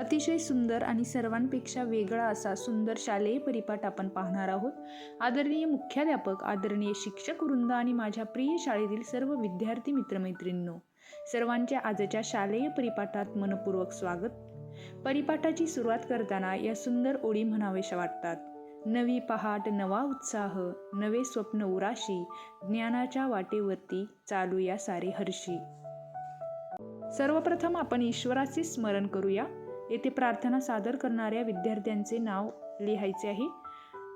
अतिशय सुंदर आणि सर्वांपेक्षा वेगळा असा सुंदर शालेय परिपाठ आपण पाहणार आहोत. आदरणीय मुख्याध्यापक आदरणीय शिक्षक वृंद आणि माझ्या प्रिय शाळेतील सर्व विद्यार्थी मित्रमैत्रिणींनो सर्वांच्या आजच्या शालेय परिपाठात मनपूर्वक स्वागत. परिपाठाची सुरुवात करताना या सुंदर ओळी म्हणावेशा वाटतात. नवी पहाट नवा उत्साह नवे स्वप्न उराशी ज्ञानाच्या वाटेवरती चालूया सारे हर्षी. सर्वप्रथम आपण ईश्वराचे स्मरण करूया. येथे प्रार्थना सादर करणाऱ्या विद्यार्थ्यांचे नाव लिहायचे आहे.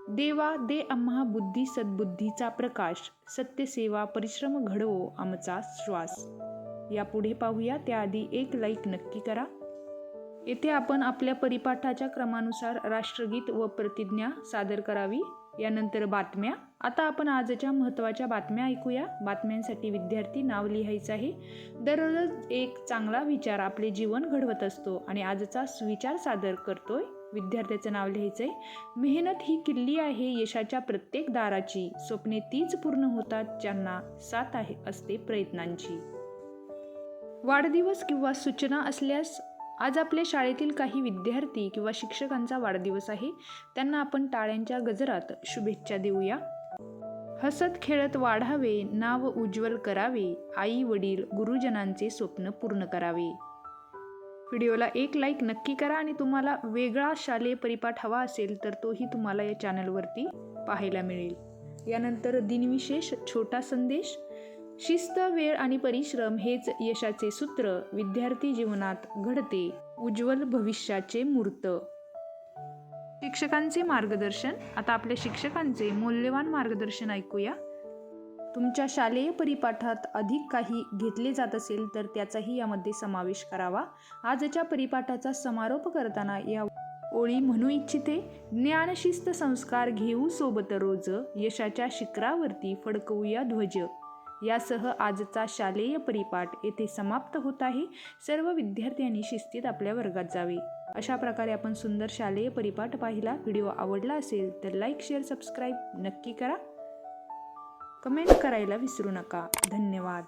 देवा दे आम्हा बुद्धी सद्बुद्धीचा प्रकाश सत्यसेवा परिश्रम घडवो आमचा श्वास. यापुढे पाहूया त्याआधी एक लाईक नक्की करा. येथे आपण आपल्या परिपाठाच्या क्रमानुसार राष्ट्रगीत व प्रतिज्ञा सादर करावी. यानंतर बातम्या. आता आपण आजच्या महत्त्वाच्या बातम्या ऐकूया. बातम्यांसाठी विद्यार्थी नाव लिहायचं आहे. दररोज एक चांगला विचार आपले जीवन घडवत असतो आणि आजचा सुविचार सादर करतोय. विद्यार्थ्याचं नाव लिहायचंय. मेहनत ही किल्ली आहे यशाच्या प्रत्येक दाराची. स्वप्ने तीच पूर्ण होतात ज्यांना साथ आहे असते प्रयत्नांची. वाढदिवस किंवा सूचना असल्यास आज आपल्या शाळेतील काही विद्यार्थी किंवा शिक्षकांचा वाढदिवस आहे. त्यांना आपण टाळ्यांच्या गजरात शुभेच्छा देऊया. हसत खेळत वाढावे नाव उज्ज्वल करावे आई वडील गुरुजनांचे स्वप्न पूर्ण करावे. व्हिडिओला एक लाईक नक्की करा आणि तुम्हाला वेगळा शालेय परिपाठ हवा असेल तर तोही तुम्हाला या चॅनलवरती पाहायला मिळेल. यानंतर दिनविशेष छोटा संदेश. शिस्त वेळ आणि परिश्रम हेच यशाचे सूत्र विद्यार्थी जीवनात घडते. उज्ज्वल भविष्याचे मूर्त. शिक्षकांचे मार्गदर्शन. आता आपल्या शिक्षकांचे मौल्यवान मार्गदर्शन ऐकूया. तुमच्या शालेय परिपाठात अधिक काही घेतले जात असेल तर त्याचाही यामध्ये समावेश करावा. आजच्या परिपाठाचा समारोप करताना या ओळी म्हणू इच्छिते. ज्ञानशिस्त संस्कार घेऊ सोबत रोज. यशाच्या शिखरावरती फडकवूया ध्वज. यासह आजचा शालेय परिपाठ येथे समाप्त होत आहे. सर्व विद्यार्थ्यांनी शिस्तीत आपल्या वर्गात जावे. अशा प्रकारे आपण सुंदर शालेय परिपाठ पाहिला व्हिडिओ आवडला असेल तर लाईक शेअर सबस्क्राईब नक्की करा. कमेंट करायला विसरू नका. धन्यवाद.